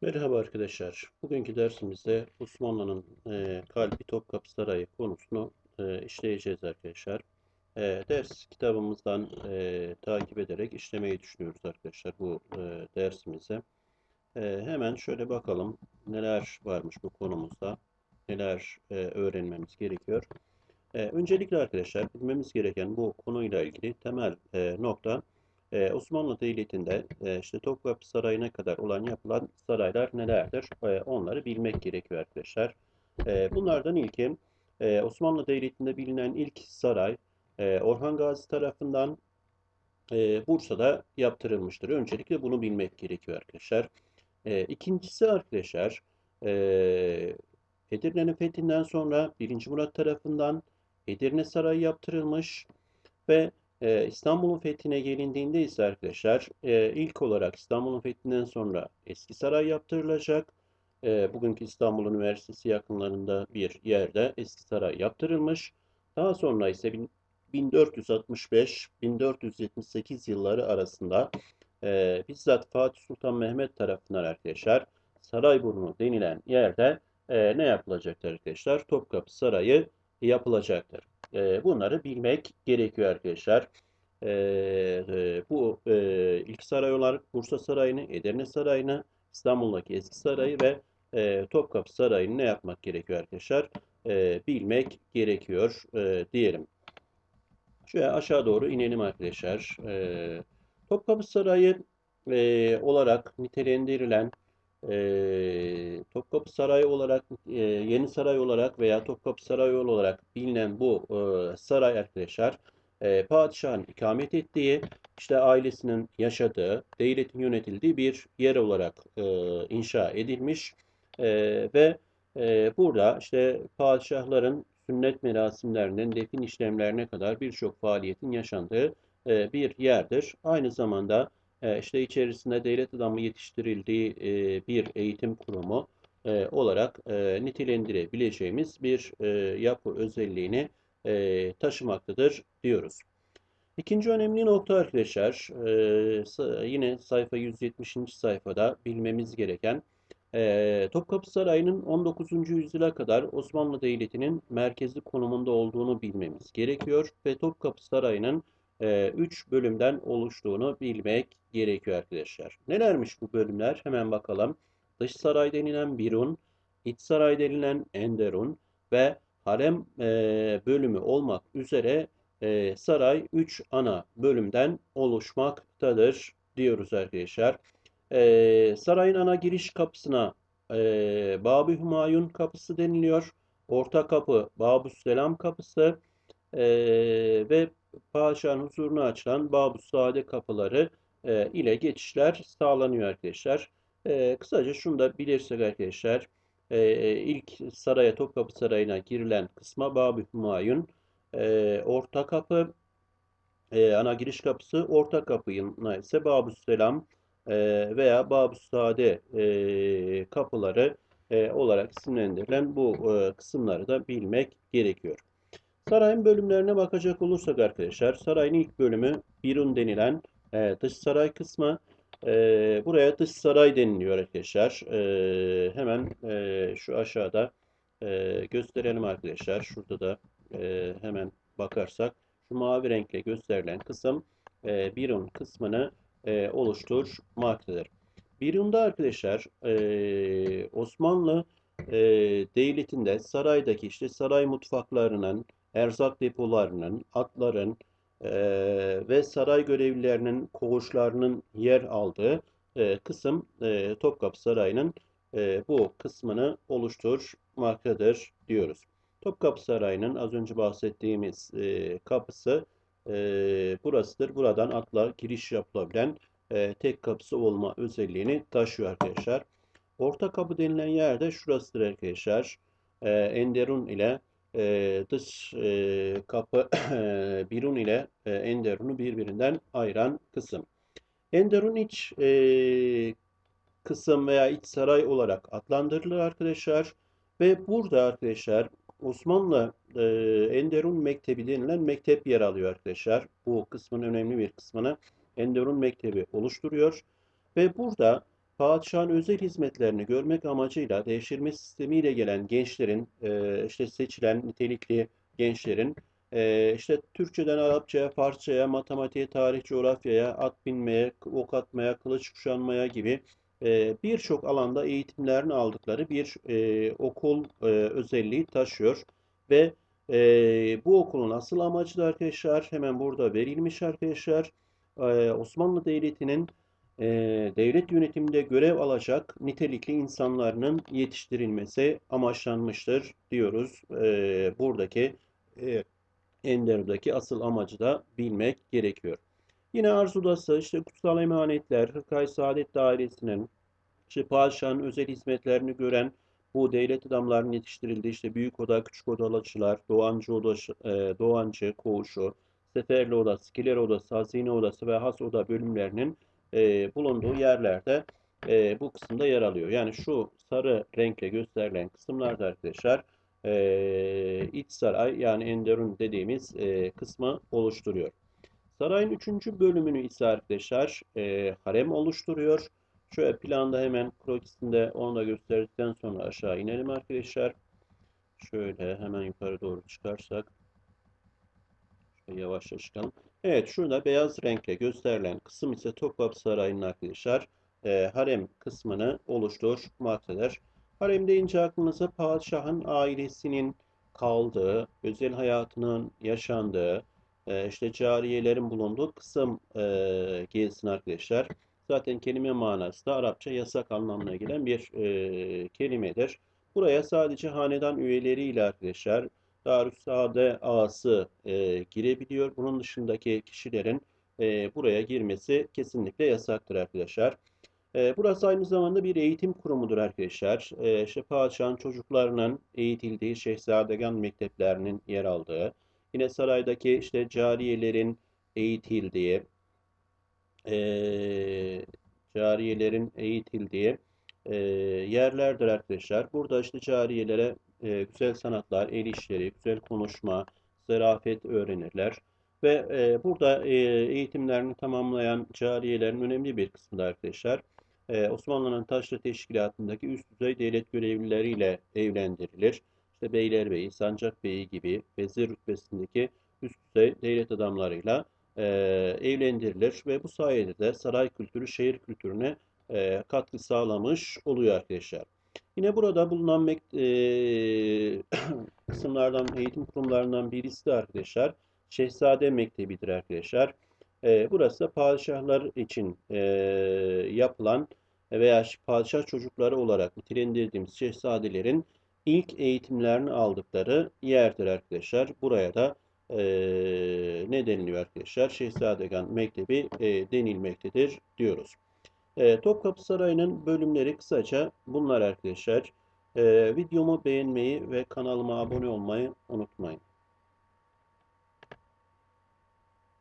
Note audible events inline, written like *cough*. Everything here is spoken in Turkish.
Merhaba arkadaşlar. Bugünkü dersimizde Osmanlı'nın e, Kalbi Topkapı Sarayı konusunu e, işleyeceğiz arkadaşlar. E, ders kitabımızdan e, takip ederek işlemeyi düşünüyoruz arkadaşlar bu e, dersimize. E, hemen şöyle bakalım neler varmış bu konumuzda, neler e, öğrenmemiz gerekiyor. E, öncelikle arkadaşlar bilmemiz gereken bu konuyla ilgili temel e, nokta ee, Osmanlı Devleti'nde e, işte Topkapı Sarayı'na kadar olan yapılan saraylar nelerdir? E, onları bilmek gerekiyor arkadaşlar. E, bunlardan ilki e, Osmanlı Devleti'nde bilinen ilk saray e, Orhan Gazi tarafından e, Bursa'da yaptırılmıştır. Öncelikle bunu bilmek gerekiyor arkadaşlar. E, ikincisi arkadaşlar e, Edirne'nin fethinden sonra 1. Murat tarafından Edirne Sarayı yaptırılmış ve ee, İstanbul'un fethine gelindiğinde ise arkadaşlar e, ilk olarak İstanbul'un fethinden sonra Eski Saray yaptırılacak. E, bugünkü İstanbul Üniversitesi yakınlarında bir yerde Eski Saray yaptırılmış. Daha sonra ise 1465-1478 yılları arasında e, bizzat Fatih Sultan Mehmet tarafından arkadaşlar Sarayburnu denilen yerde e, ne yapılacaktır arkadaşlar? Topkapı Sarayı yapılacaktır. E, bunları bilmek gerekiyor arkadaşlar. E, e, bu e, ilk saray olarak Bursa Sarayı'nı, Edirne Sarayı'nı, İstanbul'daki eski sarayı ve e, Topkapı Sarayı'nı ne yapmak gerekiyor arkadaşlar? E, bilmek gerekiyor e, diyelim. Şöyle aşağı doğru inelim arkadaşlar. E, Topkapı Sarayı e, olarak nitelendirilen e, Topkapı Sarayı olarak, e, Yeni Saray olarak veya Topkapı Sarayı olarak bilinen bu e, saray arkadaşlar, e, padişahın ikamet ettiği, işte ailesinin yaşadığı, devletin yönetildiği bir yer olarak e, inşa edilmiş e, ve e, burada işte padişahların sünnet merasimlerinden defin işlemlerine kadar birçok faaliyetin yaşandığı e, bir yerdir. Aynı zamanda e, işte içerisinde devlet adamı yetiştirildiği e, bir eğitim kurumu e, olarak e, nitelendirebileceğimiz bir yapı özelliğini taşımaktadır diyoruz. İkinci önemli nokta arkadaşlar yine sayfa 170. sayfada bilmemiz gereken Topkapı Sarayı'nın 19. yüzyıla kadar Osmanlı Devleti'nin merkezi konumunda olduğunu bilmemiz gerekiyor ve Topkapı Sarayı'nın 3 bölümden oluştuğunu bilmek gerekiyor arkadaşlar. Nelermiş bu bölümler? Hemen bakalım. Dış saray denilen Birun, iç saray denilen Enderun ve harem bölümü olmak üzere saray 3 ana bölümden oluşmaktadır diyoruz arkadaşlar. sarayın ana giriş kapısına Babı Hümayun kapısı deniliyor. Orta kapı Babü Selam kapısı ve padişahın huzuruna açılan Babu Sade kapıları e, ile geçişler sağlanıyor arkadaşlar. E, kısaca şunu da bilirsek arkadaşlar. E, ilk saraya Topkapı Sarayı'na girilen kısma Babu Hümayun, e, orta kapı, e, ana giriş kapısı, orta kapıyına ise Babu Selam e, veya Babu Sade e, kapıları e, olarak isimlendirilen bu e, kısımları da bilmek gerekiyor. Sarayın bölümlerine bakacak olursak arkadaşlar, sarayın ilk bölümü Birun denilen e, dış saray kısmı. E, buraya dış saray deniliyor arkadaşlar. E, hemen e, şu aşağıda e, gösterelim arkadaşlar. Şurada da e, hemen bakarsak şu mavi renkle gösterilen kısım e, Birun kısmını e, oluşturmaktadır. Birun'da arkadaşlar e, Osmanlı e, devletinde saraydaki işte saray mutfaklarının erzak depolarının, atların e, ve saray görevlilerinin koğuşlarının yer aldığı e, kısım e, Topkapı Sarayı'nın e, bu kısmını oluşturmaktadır diyoruz. Topkapı Sarayı'nın az önce bahsettiğimiz e, kapısı e, burasıdır. Buradan atla giriş yapılabilen e, tek kapısı olma özelliğini taşıyor arkadaşlar. Orta kapı denilen yerde şurasıdır arkadaşlar. E, Enderun ile e, dış e, kapı *clears throat* Birun ile e, Enderun'u birbirinden ayıran kısım. Enderun iç e, kısım veya iç saray olarak adlandırılır arkadaşlar. Ve burada arkadaşlar Osmanlı e, Enderun Mektebi denilen mektep yer alıyor arkadaşlar. Bu kısmın önemli bir kısmını Enderun Mektebi oluşturuyor. Ve burada Padişahın özel hizmetlerini görmek amacıyla devşirme sistemiyle gelen gençlerin, e, işte seçilen nitelikli gençlerin e, işte Türkçeden Arapçaya, Farsçaya, matematiğe, tarih, coğrafyaya, at binmeye, ok atmaya, kılıç kuşanmaya gibi e, birçok alanda eğitimlerini aldıkları bir e, okul e, özelliği taşıyor. Ve e, bu okulun asıl amacı da arkadaşlar hemen burada verilmiş arkadaşlar. E, Osmanlı Devleti'nin e, devlet yönetiminde görev alacak nitelikli insanların yetiştirilmesi amaçlanmıştır diyoruz. E, buradaki e, Enderun'daki asıl amacı da bilmek gerekiyor. Yine Arzu'dası işte kutsal emanetler, Hırkay Saadet Dairesi'nin işte padişahın özel hizmetlerini gören bu devlet adamlarının yetiştirildiği işte büyük oda, küçük odalıçılar, doğancı odası, e, doğancı koğuşu, seferli odası, kiler odası, hazine odası ve has oda bölümlerinin e, bulunduğu yerlerde e, bu kısımda yer alıyor. Yani şu sarı renkle gösterilen kısımlarda arkadaşlar e, iç saray yani enderun dediğimiz e, kısmı oluşturuyor. Sarayın üçüncü bölümünü ise arkadaşlar e, harem oluşturuyor. Şöyle planda hemen krokisinde onu da gösterdikten sonra aşağı inelim arkadaşlar. Şöyle hemen yukarı doğru çıkarsak. Şöyle yavaşça çıkalım. Evet şurada beyaz renkle gösterilen kısım ise Topkapı Sarayı'nın arkadaşlar e, harem kısmını oluşturmaktadır. Harem deyince aklınıza padişahın ailesinin kaldığı, özel hayatının yaşandığı, e, işte cariyelerin bulunduğu kısım e, gelsin arkadaşlar. Zaten kelime manası da Arapça yasak anlamına gelen bir e, kelimedir. Buraya sadece hanedan üyeleriyle arkadaşlar Darüssaade ağası e, girebiliyor. Bunun dışındaki kişilerin e, buraya girmesi kesinlikle yasaktır arkadaşlar. E, burası aynı zamanda bir eğitim kurumudur arkadaşlar. E, padişahın çocuklarının eğitildiği şehzadegan mekteplerinin yer aldığı, yine saraydaki işte cariyelerin eğitildiği, e, cariyelerin eğitildiği e, yerlerdir arkadaşlar. Burada işte cariyelere e, güzel sanatlar, el işleri, güzel konuşma, zarafet öğrenirler. Ve e, burada e, eğitimlerini tamamlayan cariyelerin önemli bir kısmı da arkadaşlar e, Osmanlı'nın taşra teşkilatındaki üst düzey devlet görevlileriyle evlendirilir. İşte Beylerbeyi, Sancak Beyi gibi vezir rütbesindeki üst düzey devlet adamlarıyla e, evlendirilir ve bu sayede de saray kültürü şehir kültürüne e, katkı sağlamış oluyor arkadaşlar. Yine burada bulunan e, *clears throat* kısımlardan, eğitim kurumlarından birisi de arkadaşlar Şehzade Mektebi'dir arkadaşlar. E, burası da padişahlar için e, yapılan veya padişah çocukları olarak nitelendirdiğimiz şehzadelerin ilk eğitimlerini aldıkları yerdir arkadaşlar. Buraya da e, ne deniliyor arkadaşlar? Şehzadegan Mektebi e, denilmektedir diyoruz. E, Topkapı Sarayı'nın bölümleri kısaca bunlar arkadaşlar. E, videomu beğenmeyi ve kanalıma abone olmayı unutmayın.